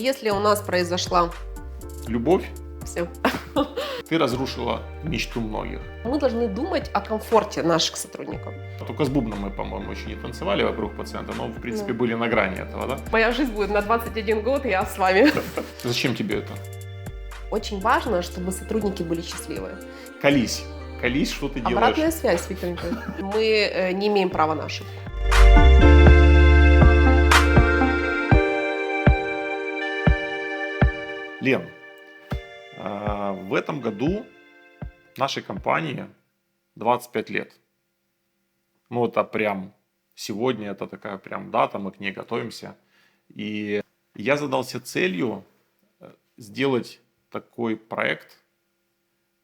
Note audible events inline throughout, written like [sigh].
Если у нас произошла Любовь, все, ты разрушила мечту многих. мы должны думать о комфорте наших сотрудников. Только с бубном мы, по-моему, еще не танцевали вокруг пациента, но, в принципе, Да. были на грани этого, да? Моя жизнь будет на 21 год, я с вами. Зачем тебе это? Очень важно, чтобы сотрудники были счастливы. Колись. Колись, что ты делаешь. Обратная связь, Виктор Николаевич. Мы э, не имеем права на ошибку. Лен, э, в этом году нашей компании 25 лет. Ну, это прям сегодня, это такая прям дата, мы к ней готовимся. И я задался целью э, сделать такой проект,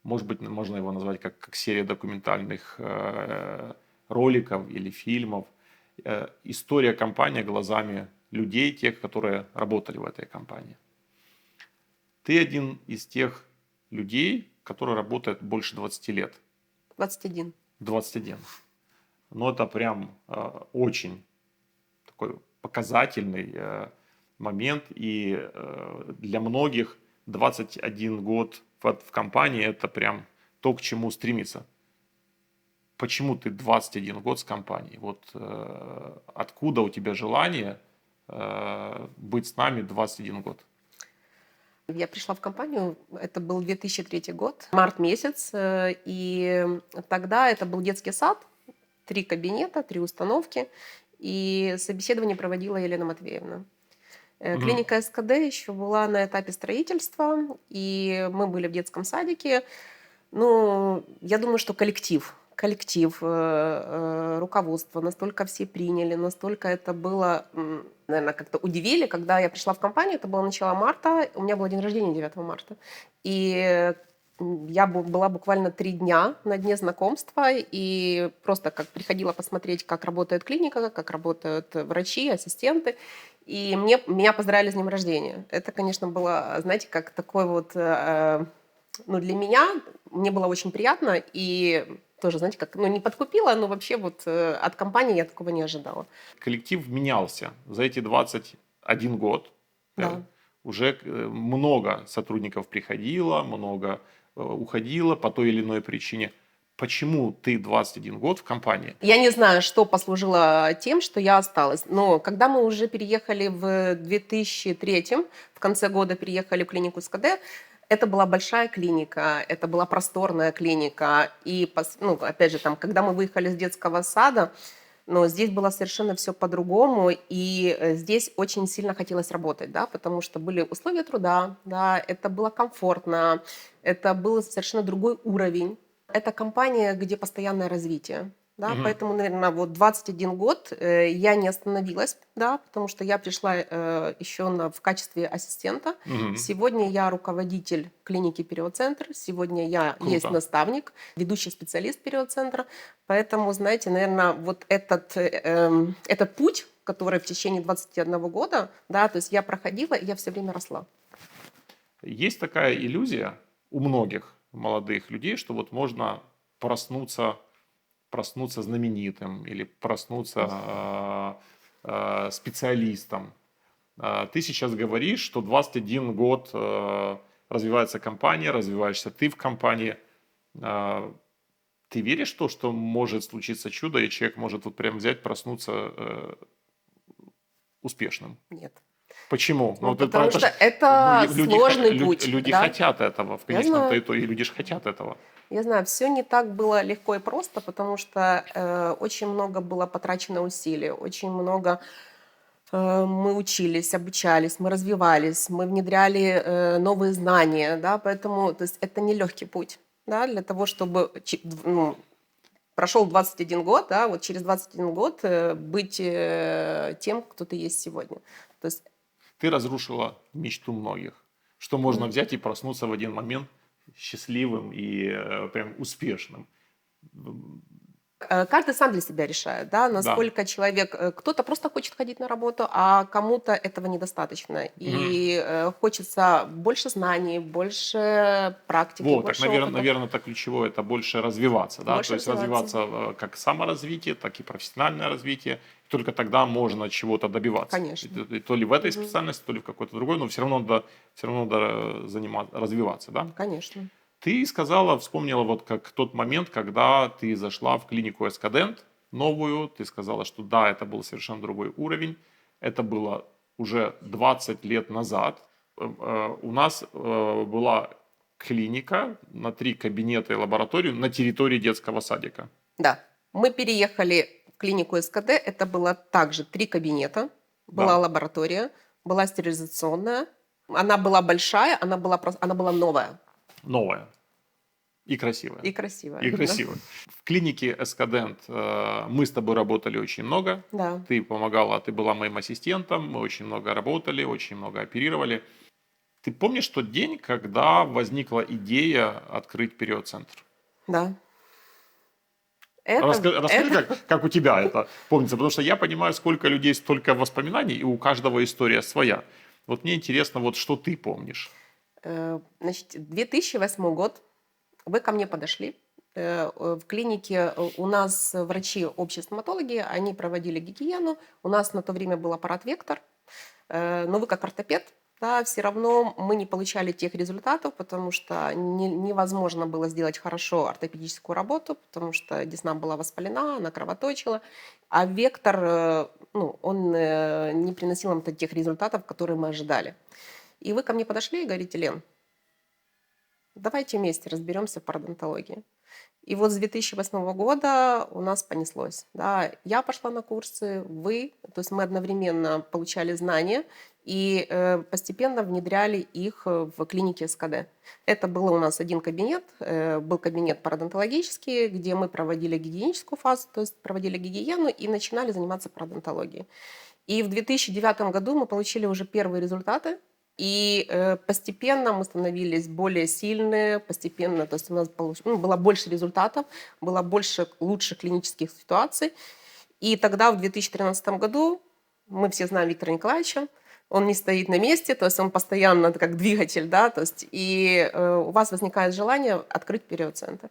может быть, можно его назвать как, как серия документальных э, роликов или фильмов. Э, история компании глазами людей, тех, которые работали в этой компании. Ты один из тех людей, который работает больше 20 лет. 21. 21. Но это прям э, очень такой показательный э, момент. И э, для многих 21 год в, в компании это прям то, к чему стремиться. Почему ты 21 год с компанией? Вот э, откуда у тебя желание э, быть с нами 21 год? Я пришла в компанию, это был 2003 год, март месяц, э, и тогда это был детский сад, три кабинета, три установки, и собеседование проводила Елена Матвеевна. Э. Клиника СКД еще была на этапе строительства, и мы были в детском садике. Ну, я думаю, что коллектив, коллектив, э, э, руководство, настолько все приняли, настолько это было, наверное, как-то удивили, когда я пришла в компанию, это было начало марта, у меня был день рождения 9 марта, и я была буквально три дня на дне знакомства, и просто как приходила посмотреть, как работает клиника, как работают врачи, ассистенты, и мне, меня поздравили с днем рождения. Это, конечно, было, знаете, как такой вот, э, ну, для меня, мне было очень приятно, и тоже, знаете, как, ну, не подкупила, но вообще вот э, от компании я такого не ожидала. коллектив менялся за эти 21 год. Да. Э, Уже э, много сотрудников приходило, много э, уходило по той или иной причине. Почему ты 21 год в компании? Я не знаю, что послужило тем, что я осталась. Но когда мы уже переехали в 2003, в конце года переехали в клинику СКД, это была большая клиника, это была просторная клиника. И, ну, опять же, там, когда мы выехали с детского сада, но здесь было совершенно все по-другому, и э, здесь очень сильно хотелось работать, да, потому что были условия труда, да, это было комфортно, это был совершенно другой уровень. Это компания, где постоянное развитие. Да, Мгм. поэтому, наверное, вот 21 год э, я не остановилась, да, потому что я пришла э, еще на, в качестве ассистента. Мгм. Сегодня я руководитель клиники Периоцентр, сегодня я Круто. есть наставник, ведущий специалист Периоцентра. Поэтому, знаете, наверное, вот этот, э, эм, этот путь, который в течение 21 года, да, то есть я проходила, и я все время росла. Есть такая иллюзия у многих молодых людей, что вот можно проснуться, проснуться знаменитым или проснуться э, э, специалистом. Э, Ты сейчас говоришь, что 21 год э, развивается компания, развиваешься ты в компании. Э, Ты веришь в то, что может случиться чудо, и человек может вот прям взять, проснуться э, успешным? Нет. Почему? Ну, это- потому это что это ну, люди сложный хо- лю- путь. Люди да. хотят этого, в конечном-то итоге. Люди же хотят этого. Я знаю, все не так было легко и просто, потому что э, очень много было потрачено усилий, очень много э, мы учились, обучались, мы развивались, мы внедряли э, новые знания, да, поэтому то есть это не легкий путь, да, для того, чтобы ну, прошел 21 год, да, вот через 21 год э, быть э, тем, кто ты есть сегодня. То есть Ты разрушила мечту многих. Что можно взять и проснуться в один момент счастливым и э, прям успешным. Э, Каждый сам для себя решает, да, насколько человек, э, кто-то просто хочет ходить на работу, а кому-то этого недостаточно. И хочется больше знаний, больше практики, Вот, так, больше наверное, опыта. наверное, так ключевое это больше развиваться, да, Больше то есть развиваться. развиваться как саморазвитие, так и профессиональное развитие, только тогда можно чего-то добиваться. Конечно. И, и то ли в этой Мгм. специальности, то ли в какой-то другой, но все равно надо, все равно надо заниматься, развиваться, да? Конечно. Ты сказала, вспомнила вот как тот момент, когда ты зашла в клинику Эскадент новую, ты сказала, что да, это был совершенно другой уровень, это было уже 20 лет назад. Э, э, У нас э, была клиника на три кабинета и лабораторию на территории детского садика. Да. Мы переехали в клинику СКД. Это было также три кабинета. Была Да. лаборатория, была стерилизационная. Она была большая, она была, она была новая Новая и красивая. и красивая. И да. красивая. В клинике Эскадент э, мы с тобой работали очень много. Да. Ты помогала, ты была моим ассистентом, мы очень много работали, очень много оперировали. Ты помнишь тот день, когда возникла идея открыть период-центр? Да. Это, Раска- расскажи, это- как, как у тебя это помнится, потому что я понимаю, сколько людей, столько воспоминаний, и у каждого история своя. Вот мне интересно, вот что ты помнишь? Э, Значит, 2008 год. Вы ко мне подошли. Э, э, В клинике у нас врачи общие стоматологи, они проводили гигиену. У нас на то время был аппарат «Вектор». Но вы как ортопед, да, все равно мы не получали тех результатов, потому что не- невозможно было сделать хорошо ортопедическую работу, потому что десна была воспалена, она кровоточила. А «Вектор», э, ну, он э, не приносил нам тех результатов, которые мы ожидали. И вы ко мне подошли и говорите, Лен, давайте вместе разберемся в пародонтологии. И вот с 2008 года у нас понеслось. Да, я пошла на курсы, вы, то есть мы одновременно получали знания и э, постепенно внедряли их э, в клинике СКД. Это был у нас один кабинет, э, был кабинет пародонтологический, где мы проводили гигиеническую фазу, то есть проводили гигиену и начинали заниматься пародонтологией. И в 2009 году мы получили уже первые результаты, и э, постепенно мы становились более сильные, постепенно, то есть у нас получ- ну, было больше результатов, было больше лучших клинических ситуаций. И тогда, в 2013 году, мы все знаем Виктора Николаевича, он не стоит на месте, то есть он постоянно как двигатель, да, то есть и э, у вас возникает желание открыть период-центр.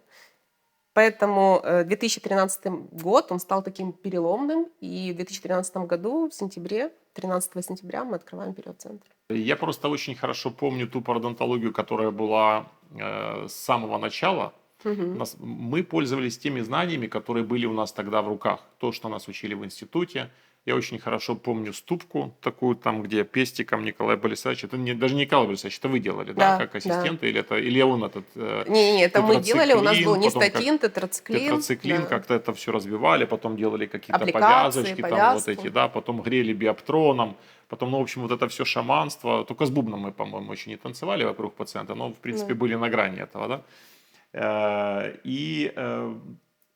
Поэтому э, 2013 год, он стал таким переломным, и в 2013 году, в сентябре, 13 сентября мы открываем период-центр. Я просто очень хорошо помню ту пародонтологию, которая была э, с самого начала. Нас- мы пользовались теми знаниями, которые были у нас тогда в руках. То, что нас учили в институте. Я очень хорошо помню ступку такую, там, где пестиком Николай Борисович, это не, даже не Николай Борисович, это вы делали, да, Да, как да. ассистенты, или это, или он этот э, Не-не, это мы делали, у нас был как нистатин, тетрациклин. тетрациклин, да. как-то это все развивали, потом делали какие-то повязочки, там вот повязки. эти, да, потом грели биоптроном, потом, ну, в общем, вот это все шаманство, только с бубном мы, по-моему, еще не танцевали вокруг пациента, но, в принципе, Ну. были на грани этого, да. Э, И э,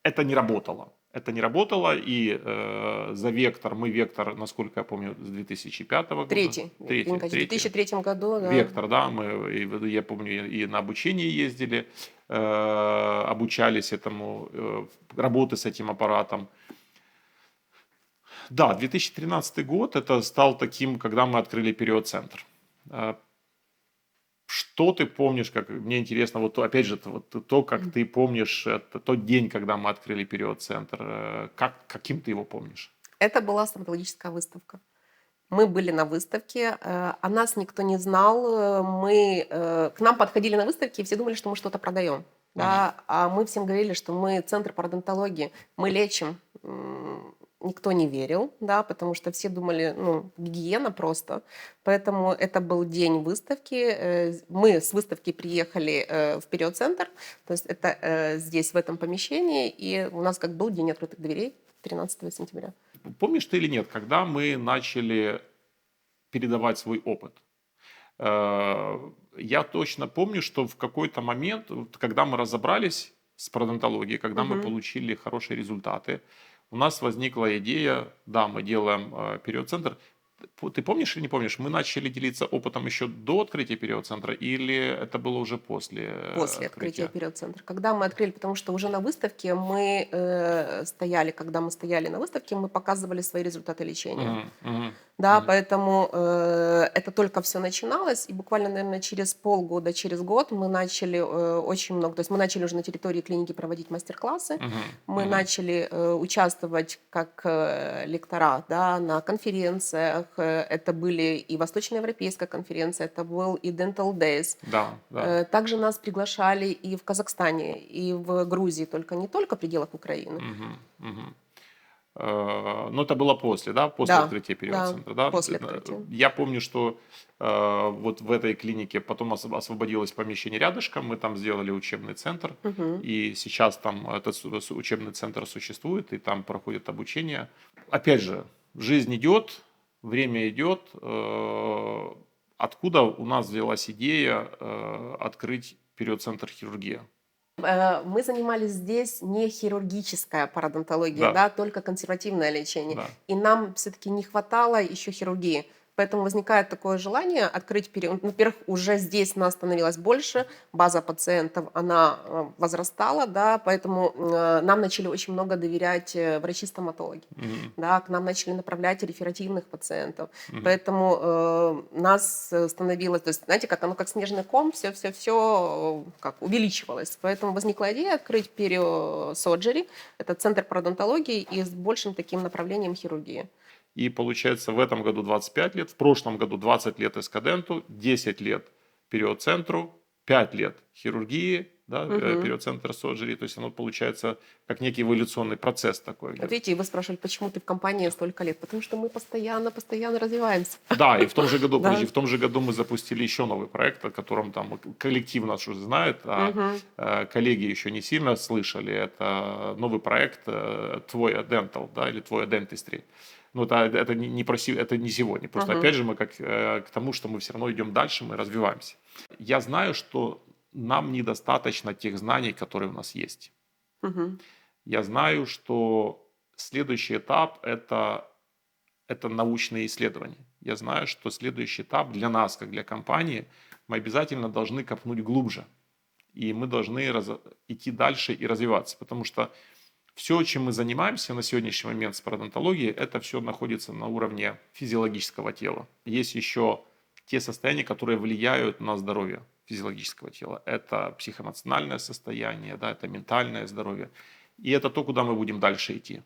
это не работало. Это не работало, и э, за вектор, мы вектор, насколько я помню, с 2005 года. Третий. Третий, кажется, в третий. 2003 году, да. Вектор, да, мы, и, я помню, и на обучение ездили, э, обучались этому, э, работы с этим аппаратом. Да, 2013 год это стал таким, когда мы открыли период-центр. Э, Что ты помнишь, как мне интересно, вот опять же, то- вот то, как ты помнишь это, тот день, когда мы открыли период-центр, э, как, каким ты его помнишь? Это была стоматологическая выставка. Мы были на выставке, э, о нас никто не знал. э, Мы, к нам подходили на выставке, и все думали, что мы что-то продаем. Да? А мы всем говорили, что мы центр пародонтологии, мы лечим. Никто не верил, да, потому что все думали, ну, гигиена просто. Поэтому это был день выставки. Э, Мы с выставки приехали э, в период-центр, то есть это э, здесь, в этом помещении, и у нас как был день открытых дверей 13 сентября. Помнишь ты или нет, когда мы начали передавать свой опыт? Я точно помню, что в какой-то момент, когда мы разобрались с пародонтологией, когда мы Мгм. получили хорошие результаты, у нас возникла идея, да, мы делаем э, период-центр. Ты помнишь или не помнишь, мы начали делиться опытом еще до открытия период-центра или это было уже после э, После открытия период-центра. Когда мы открыли, потому что уже на выставке мы э, стояли, когда мы стояли на выставке, мы показывали свои результаты лечения. Мгм. Да, Мгм. поэтому э, это только все начиналось, и буквально, наверное, через полгода, через год мы начали э, очень много, то есть мы начали уже на территории клиники проводить мастер-классы, Мгм. мы Мгм. начали э, участвовать как э, лектора да, на конференциях. Э, Это были и Восточноевропейская конференция, это был и Dental Days. Да, да. Э, Также нас приглашали и в Казахстане, и в Грузии, только не только в пределах Украины. Мгм, мгм. Э, Но это было после, да, после Да, открытия да, период-центра, да? после Э, открытия. Я помню, что э, вот в этой клинике потом осв- освободилось помещение рядышком, мы там сделали учебный центр, Мгм. и сейчас там этот учебный центр существует, и там проходит обучение. Опять же, жизнь идет, время идет. э, Откуда у нас взялась идея э, открыть период-центр хирургии? Э, Мы занимались здесь не хирургическая пародонтология, Да. да, только консервативное лечение. Да. И нам все-таки не хватало еще хирургии. Поэтому возникает такое желание открыть период. Во-первых, уже здесь нас становилось больше, база пациентов, она э, возрастала, да, поэтому э, нам начали очень много доверять э, врачи-стоматологи. Мгм, Да, к нам начали направлять реферативных пациентов. мгм. Поэтому э, нас становилось, то есть, знаете, как оно как снежный ком, все, все, все как увеличивалось. Поэтому возникла идея открыть периосоджери, это центр пародонтологии и с большим таким направлением хирургии. И получается в этом году 25 лет, в прошлом году 20 лет эскаденту, 10 лет период-центру, 5 лет хирургии, да, Мгм. период-центр соджери. То есть оно получается как некий эволюционный процесс такой. Вот видите, вы спрашивали, почему ты в компании столько лет? Потому что мы постоянно, постоянно развиваемся. Да, и в том же году, [laughs] Да. подожди, в том же году мы запустили еще новый проект, о котором там коллектив наш уже знает, а э, коллеги еще не сильно слышали. Это новый проект э, «Твой Dental», да, или «Твой Dentistry». Ну, это, это, не, про, это не сегодня. Просто, Мгм. опять же, мы как, э, к тому, что мы все равно идем дальше, мы развиваемся. Я знаю, что нам недостаточно тех знаний, которые у нас есть. Мгм. Я знаю, что следующий этап – это, это научные исследования. Я знаю, что следующий этап для нас, как для компании, мы обязательно должны копнуть глубже. И мы должны раз- идти дальше и развиваться. Потому что все, чем мы занимаемся на сегодняшний момент с пародонтологией, это все находится на уровне физиологического тела. Есть еще те состояния, которые влияют на здоровье физиологического тела. Это психоэмоциональное состояние, да, это ментальное здоровье. И это то, куда мы будем дальше идти.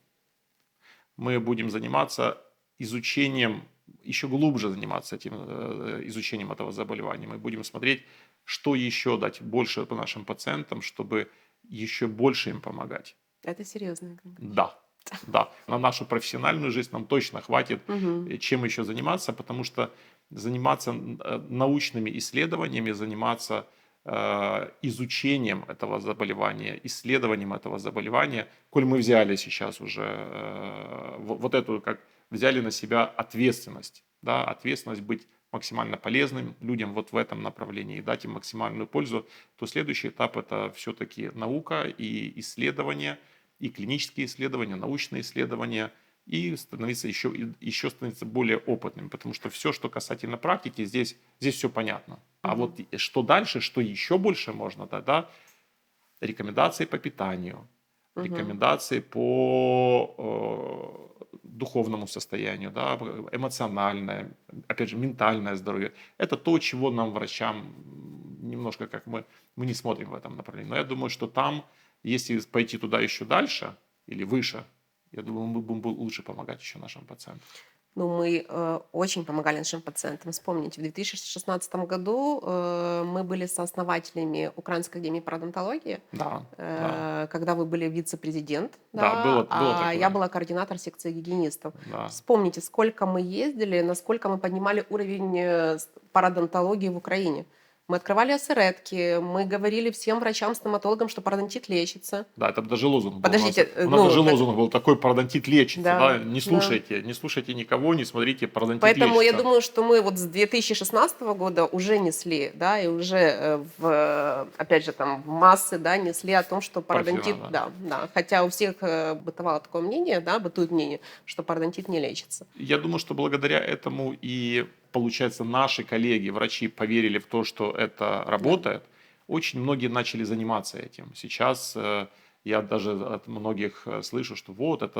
Мы будем заниматься изучением, еще глубже заниматься этим э, изучением этого заболевания. Мы будем смотреть, что еще дать больше нашим пациентам, чтобы еще больше им помогать. Это серьезно. Да, да. На нашу профессиональную жизнь нам точно хватит э, чем еще заниматься, потому что заниматься э, научными исследованиями, заниматься э, изучением этого заболевания, исследованием этого заболевания, коль мы взяли сейчас уже во- вот эту, как взяли на себя ответственность, да, ответственность быть максимально полезным людям вот в этом направлении и дать им максимальную пользу, то следующий этап это все-таки наука и исследования, и клинические исследования, научные исследования, и становиться еще, еще становиться более опытным, потому что все, что касательно практики, здесь, здесь все понятно. А вот что дальше, что еще больше можно дать, да, рекомендации по питанию, Мгм. рекомендации по э, духовному состоянию, да, эмоциональное, опять же, ментальное здоровье. Это то, чего нам, врачам, немножко как мы, мы не смотрим в этом направлении. Но я думаю, что там, если пойти туда еще дальше или выше, я думаю, мы будем лучше помогать еще нашим пациентам. Ну, мы э, очень помогали нашим пациентам. Вспомните, в 2016 году э, мы были сооснователями Украинской академии пародонтологии, Да, да, э, когда вы были вице-президент, Да, было- было а такое. я была координатор секции гигиенистов. да. Вспомните, сколько мы ездили, насколько мы поднимали уровень э, пародонтологии в Украине. Мы открывали осередки, мы говорили всем врачам-стоматологам, что пародонтит лечится. Да, это даже лозунг был. Подождите, у нас, у ну, нас даже так- лозунг был такой, пародонтит лечится, Да, да, не да. слушайте, не слушайте никого, не смотрите, пародонтит Поэтому лечится. я думаю, что мы вот с 2016 года уже несли, да, и уже э, в, э, опять же, там, в массы, да, несли о том, что пародонтит, Профессионально. да, да. Хотя у всех э, бытовало такое мнение, да, бытует мнение, что пародонтит не лечится. Я думаю, что благодаря этому и, получается, наши коллеги, врачи поверили в то, что это работает. Очень многие начали заниматься этим. Сейчас э, я даже от многих э, слышу, что вот это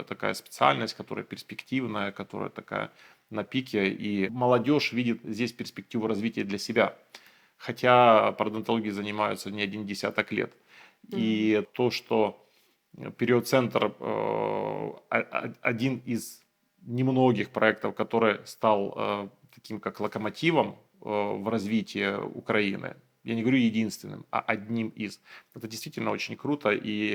э, такая специальность, которая перспективная, которая такая на пике, и молодежь видит здесь перспективу развития для себя. Хотя пародонтологией занимаются не один десяток лет. И то, что период-центр э, один из немногих проектов, который стал э, таким как локомотивом э, в развитии Украины, я не говорю единственным, а одним из. Это действительно очень круто, и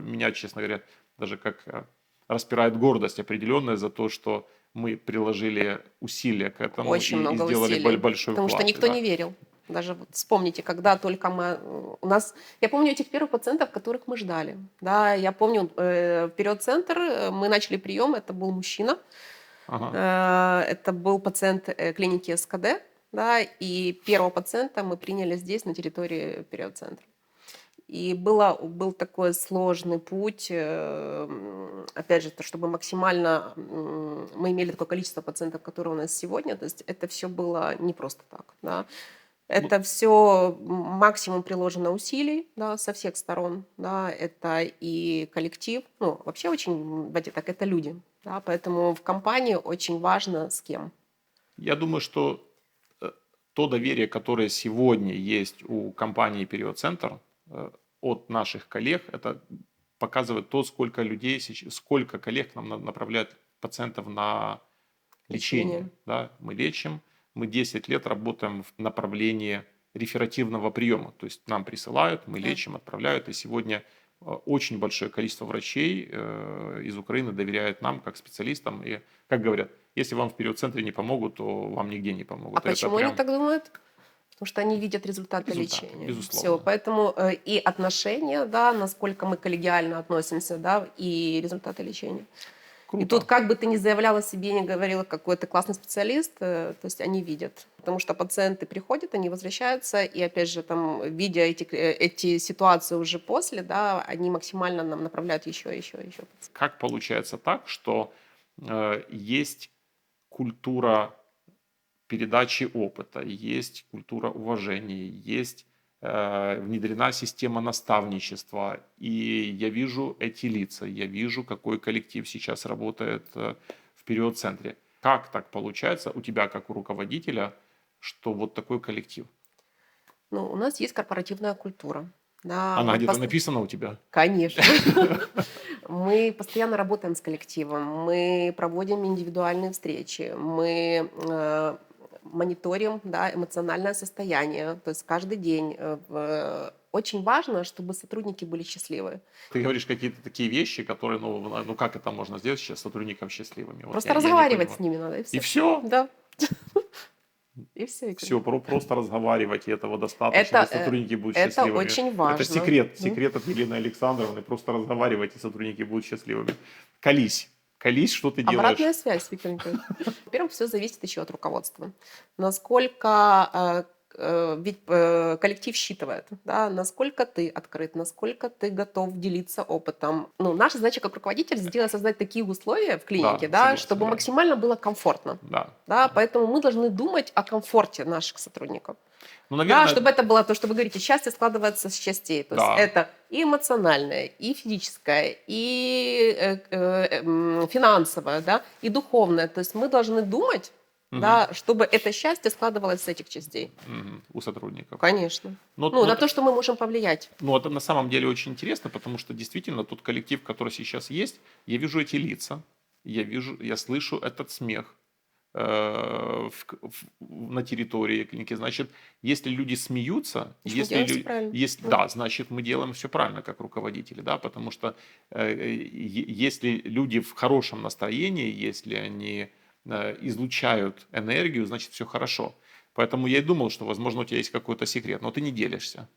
меня, честно говоря, даже как распирает гордость определенная за то, что мы приложили усилия к этому Очень и, много сделали усилий, большой Потому вклад. что никто да. не верил. Даже вот вспомните, когда только мы... э, У нас... Я помню этих первых пациентов, которых мы ждали. Да, я помню, э, в период-центр э, мы начали прием, это был мужчина. Ага. Э, Это был пациент э, клиники СКД. Да, и первого пациента мы приняли здесь, на территории период-центра. И было, был такой сложный путь, опять же, то, чтобы максимально мы имели такое количество пациентов, которые у нас сегодня, то есть это все было не просто так. Да. Это все максимум приложено усилий да, со всех сторон. Да. Это и коллектив, ну, вообще очень, давайте так, это люди. Да, поэтому в компании очень важно с кем. Я думаю, что э, то доверие, которое сегодня есть у компании Период Центр э, от наших коллег, это показывает то, сколько людей, сколько коллег нам на- направляют пациентов на лечение. Лечение. Да, мы лечим, мы 10 лет работаем в направлении реферативного приема. То есть нам присылают, мы лечим, отправляют. И сегодня э, очень большое количество врачей э, из Украины доверяют нам как специалистам. И, как говорят, если вам в период-центре не помогут, то вам нигде не помогут. А Это почему прям- они так думают? Потому что они видят результаты Результаты, лечения. безусловно. Все, поэтому э, и отношения, да, насколько мы коллегиально относимся, да, и результаты лечения. Круто. И тут как бы ты ни заявляла себе, не говорила, какой ты классный специалист, э, то есть они видят. Потому что пациенты приходят, они возвращаются, и опять же, там, видя эти, э, эти ситуации уже после, да, они максимально нам направляют еще, еще, еще. как получается так, что э, есть культура передачи опыта, есть культура уважения, есть внедрена система наставничества, и я вижу эти лица, я вижу, какой коллектив сейчас работает э, в период-центре. Как так получается у тебя, как у руководителя, что вот такой коллектив? Ну, у нас есть корпоративная культура. Да, Она где-то пост- написана у тебя? Конечно. [laughs] [laughs] Мы постоянно работаем с коллективом, мы проводим индивидуальные встречи, мы э, мониторим да, эмоциональное состояние, то есть каждый день. э, в- Очень важно, чтобы сотрудники были счастливы. Ты говоришь какие-то такие вещи, которые, ну, ну как это можно сделать сейчас сотрудникам счастливыми? Вот Просто я- я разговаривать с понимаю. ними надо, и все. И все? Да. [laughs] И все. Все, просто разговаривать, и этого достаточно, Это, и сотрудники будут Это счастливыми. очень важно. Это секрет, секрет от Елены Александровны. Просто разговаривать, и сотрудники будут счастливыми. Колись, колись, что ты делаешь. Обратная связь, Виктор Николаевич. Во-первых, все зависит еще от руководства. Насколько э, ведь э, коллектив считывает, да, насколько ты открыт, насколько ты готов делиться опытом. Ну, наша задача как руководитель сделать, создать такие условия в клинике, Да, да, чтобы да. максимально было комфортно. Да. Да, поэтому мы должны думать о комфорте наших сотрудников. Ну, наверное, Да, чтобы это было то, что вы говорите, счастье складывается с частей. То Да. есть это и эмоциональное, и физическое, и э, э, м, финансовое, да, и духовное. То есть мы должны думать, Мгм. да, чтобы это счастье складывалось с этих частей. мгм, у сотрудников. Конечно. Но- Ну, но на т- то, что мы можем повлиять. Ну, это на самом деле очень интересно, потому что действительно тот коллектив, который сейчас есть, я вижу эти лица, я вижу, я слышу этот смех э, в- в- на территории клиники. Значит, если люди смеются, Значит, если делаем всё лю- правильно. есть, Да. да, значит, мы делаем все правильно как руководители, да, потому что э, е- если люди в хорошем настроении, если они э, излучают энергию, значит, все хорошо. Поэтому я и думал, что, возможно, у тебя есть какой-то секрет, но ты не делишься.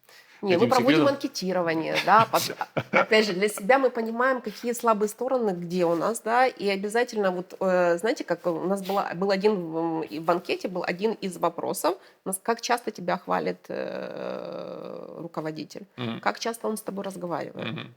Не, мы проводим секретом- анкетирование, да, [laughs] под- опять же, для себя мы понимаем, какие слабые стороны, где у нас, да, и обязательно, вот, э, знаете, как у нас была, был один, в, анкете был один из вопросов, как часто тебя хвалит э, руководитель, Мгм. как часто он с тобой разговаривает. Мгм.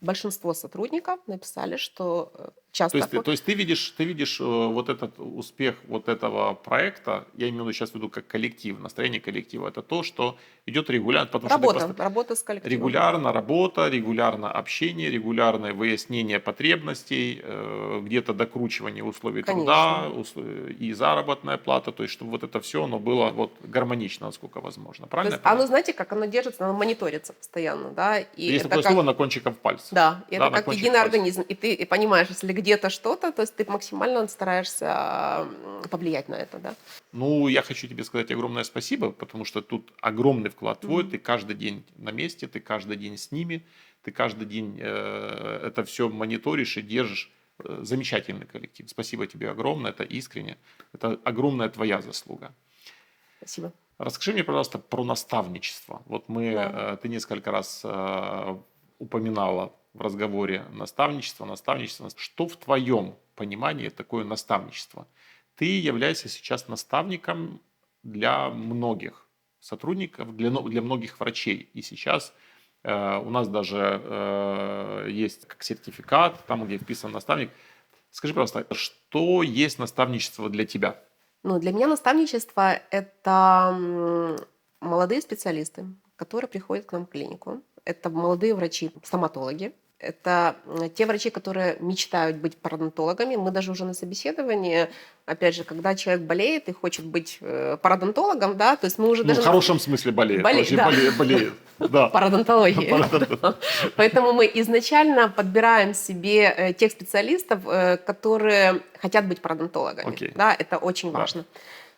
Большинство сотрудников написали, что э, часто. То есть, ты, то есть ты видишь, ты видишь э, вот этот успех вот этого проекта, я имею в виду сейчас веду как коллектив, настроение коллектива, это то, что идет регулярно, потому работа, что работа с коллективом. регулярно работа, регулярно общение, регулярное выяснение потребностей, э, где-то докручивание условий труда Конечно. усл- и заработная плата, то есть чтобы вот это все, оно было вот гармонично, насколько возможно. То Правильно? есть я оно, знаете, как оно держится, оно мониторится постоянно, да, и Есть это такое как... слово на кончиках пальцев. Да, и Да, это на как единый пальца. организм, и ты понимаешь, если где-то что-то, то есть ты максимально стараешься повлиять на это, да. Ну, я хочу тебе сказать огромное спасибо, потому что тут огромный вклад твой. Мгм. Ты каждый день на месте, ты каждый день с ними, ты каждый день э, это все мониторишь и держишь. Э, Замечательный коллектив. Спасибо тебе огромное, это искренне. Это огромная твоя заслуга. Спасибо. Расскажи мне, пожалуйста, про наставничество. Вот мы, Да. э, ты несколько раз э, упоминала в разговоре наставничество, наставничество. Что в твоем понимании такое наставничество? Ты являешься сейчас наставником для многих сотрудников, для, для многих врачей. И сейчас э, у нас даже э, есть как сертификат, там, где вписан наставник. Скажи, пожалуйста, что есть наставничество для тебя? Ну, для меня наставничество – это молодые специалисты, которые приходят к нам в клинику. Это молодые врачи, стоматологи. Это те врачи, которые мечтают быть пародонтологами. Мы даже уже на собеседовании, опять же, когда человек болеет и хочет быть э, пародонтологом, да, то есть мы уже Ну, даже... в на- хорошем смысле болеет. Очень да. болеет, болеет. Да. [laughs] Пародонтология. [laughs] Поэтому мы изначально подбираем себе э, тех специалистов, э, которые хотят быть пародонтологами. Да, это очень Да. важно.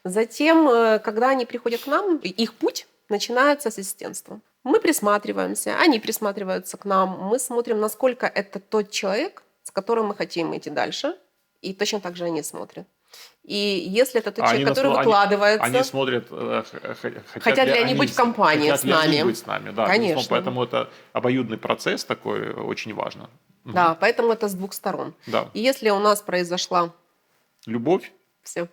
Затем, когда они приходят к нам, их путь начинается с ассистентства. Мы присматриваемся, они присматриваются к нам, мы смотрим, насколько это тот человек, с которым мы хотим идти дальше, и точно так же они смотрят. И если это тот А человек, они который они- выкладывается, Они смотрят, э, х- х- Хотят ли они быть в компании хотят с ли они нами? быть с нами, да. Конечно. безусловно. Поэтому это обоюдный процесс такой, очень важно. Да, поэтому это с двух сторон. Да. И если у нас произошла Любовь, все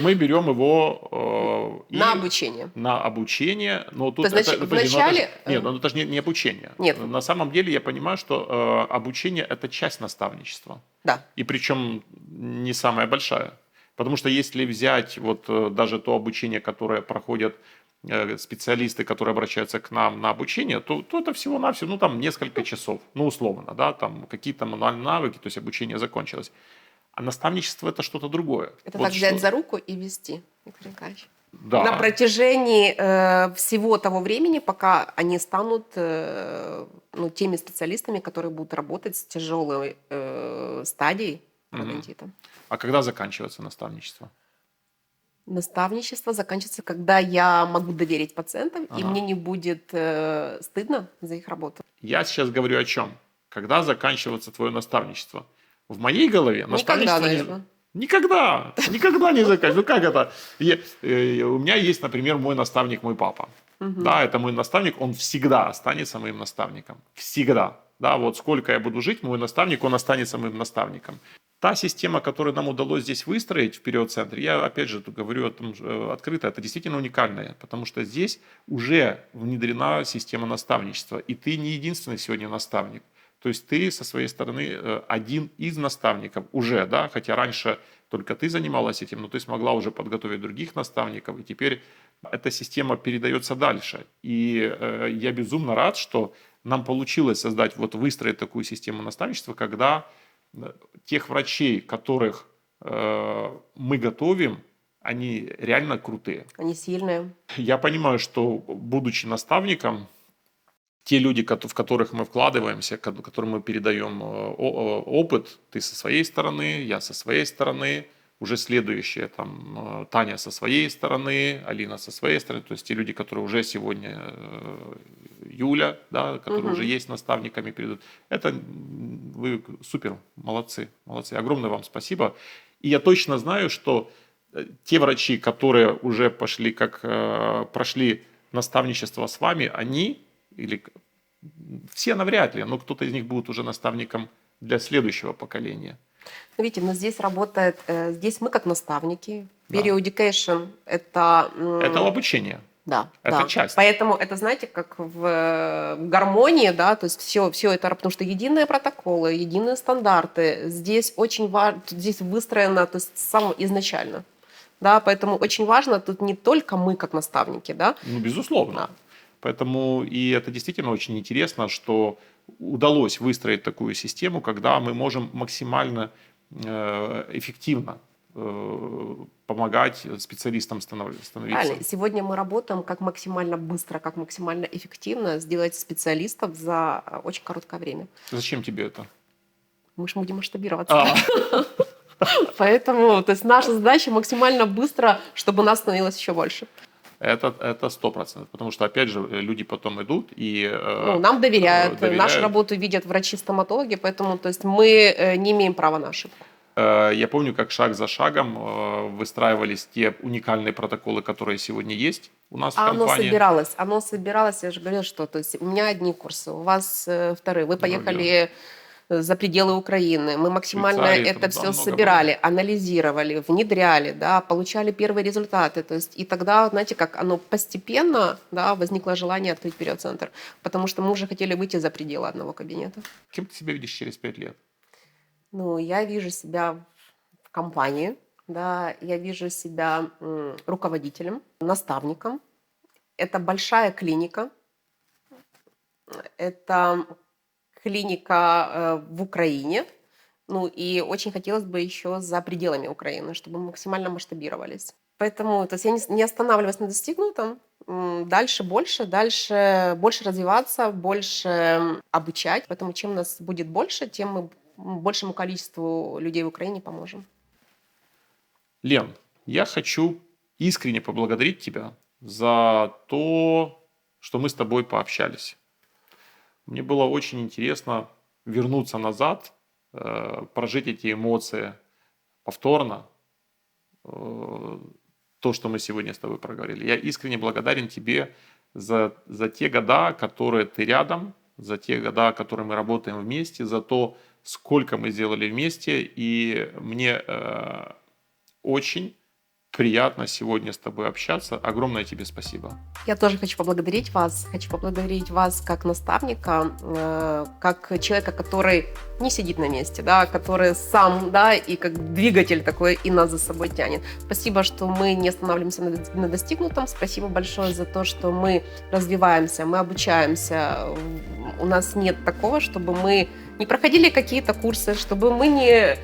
мы берем его э, и на обучение, на обучение. Но тут есть это, подожди, вначале, это нет, э, ну это же не, не обучение. Нет. На самом деле я понимаю, что э, обучение это часть наставничества. да, И причем не самая большая. Потому что если взять вот э, даже то обучение, которое проходят э, специалисты, которые обращаются к нам на обучение, то, то это всего-навсего, ну, там, несколько часов, ну, условно, да, там, какие-то мануальные навыки, то есть обучение закончилось. А наставничество – это что-то другое. это Вот так взять что- за руку и вести, Виктор Николаевич. Да. На протяжении э, всего того времени, пока они станут э, ну, теми специалистами, которые будут работать с тяжелой э, стадией пародонтита. А когда заканчивается наставничество? Наставничество заканчивается, когда я могу доверить пациентам, и Ага. мне не будет э, стыдно за их работу. Я сейчас говорю о чем? Когда заканчивается твое наставничество? В моей голове Никогда, наверное. Никогда, никогда не заканчивается. Ну как это? Я- э, у меня есть, например, мой наставник, мой папа. Мгм. Да, это мой наставник, он всегда останется моим наставником. Всегда. Да, вот сколько я буду жить, мой наставник, он останется моим наставником. Та система, которую нам удалось здесь выстроить в период-центре, я опять же говорю о том, э, открыто, это действительно уникальное, потому что здесь уже внедрена система наставничества, и ты не единственный сегодня наставник. То есть ты со своей стороны э, один из наставников уже, да, хотя раньше только ты занималась этим, но ты смогла уже подготовить других наставников, и теперь эта система передается дальше. И э, я безумно рад, что нам получилось создать, вот выстроить такую систему наставничества, когда э, тех врачей, которых э, мы готовим, они реально крутые. Они сильные. Я понимаю, что будучи наставником, те люди, в которых мы вкладываемся, ко- которым мы передаем э, опыт, ты со своей стороны, я со своей стороны, уже следующие, там, э, Таня со своей стороны, Алина со своей стороны, то есть те люди, которые уже сегодня, э, Юля, да, которые Мгм. уже есть наставниками, передают. Это вы супер, молодцы, молодцы. Огромное вам спасибо. И я точно знаю, что те врачи, которые уже пошли, как прошли наставничество с вами, они или все навряд ли, но кто-то из них будет уже наставником для следующего поколения. Видите, нас здесь работает, э, здесь мы как наставники. Да. Periodication – это... Это обучение. Да, Это да. часть. Поэтому это, знаете, как в э, гармонии, да, то есть все, все это, потому что единые протоколы, единые стандарты, здесь очень важно, здесь выстроено, то есть с самого изначально. Да, поэтому очень важно тут не только мы как наставники, да, Ну, безусловно. Да. Поэтому и это действительно очень интересно, что удалось выстроить такую систему, когда мы можем максимально э, эффективно э, помогать специалистам станов- становиться. Правильно. Сегодня мы работаем как максимально быстро, как максимально эффективно сделать специалистов за э, очень короткое время. Зачем тебе это? Мы же будем масштабироваться. А, [laughs] Поэтому, то есть наша задача максимально быстро, чтобы нас становилось еще больше. Это это сто процентов, потому что опять же люди потом идут и э, Ну, нам доверяют, э, доверяют. нашу работу видят врачи-стоматологи, поэтому то есть мы э, не имеем права на ошибку. Я помню, как шаг за шагом выстраивались те уникальные протоколы, которые сегодня есть у нас в А оно компании. собиралось, оно собиралось, я же говорила, что то есть у меня одни курсы, у вас вторые, вы поехали э, за пределы Украины, мы максимально Швейцарии, это все собирали, анализировали, внедряли, да, получали первые результаты, то есть и тогда, знаете, как оно постепенно, да, возникло желание открыть период-центр, потому что мы уже хотели выйти за пределы одного кабинета. Кем ты себя видишь через пять лет? Ну, я вижу себя в компании, да, я вижу себя руководителем, наставником. Это большая клиника. Это клиника э, в Украине. Ну и очень хотелось бы еще за пределами Украины, чтобы максимально масштабировались. Поэтому то есть я не, останавливаюсь на достигнутом. Дальше больше, дальше больше развиваться, больше обучать. Поэтому чем нас будет больше, тем мы большему количеству людей в Украине поможем. Лен, я хочу искренне поблагодарить тебя за то, что мы с тобой пообщались. Мне было очень интересно вернуться назад, э, прожить эти эмоции повторно, э, то, что мы сегодня с тобой проговорили. Я искренне благодарен тебе за, за те года, которые ты рядом, за те года, которые мы работаем вместе, за то, сколько мы сделали вместе. И мне э, очень приятно сегодня с тобой общаться. Огромное тебе спасибо. Я тоже хочу поблагодарить вас. Хочу поблагодарить вас как наставника, э, как человека, который не сидит на месте, да, который сам, да, и как двигатель такой и нас за собой тянет. Спасибо, что мы не останавливаемся на, достигнутом. Спасибо большое за то, что мы развиваемся, мы обучаемся. У нас нет такого, чтобы мы не проходили какие-то курсы, чтобы мы не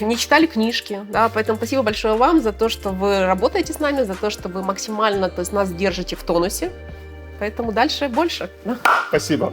не читали книжки, да, поэтому спасибо большое вам за то, что вы работаете с нами, за то, что вы максимально, то есть нас держите в тонусе, поэтому дальше больше. да. Спасибо.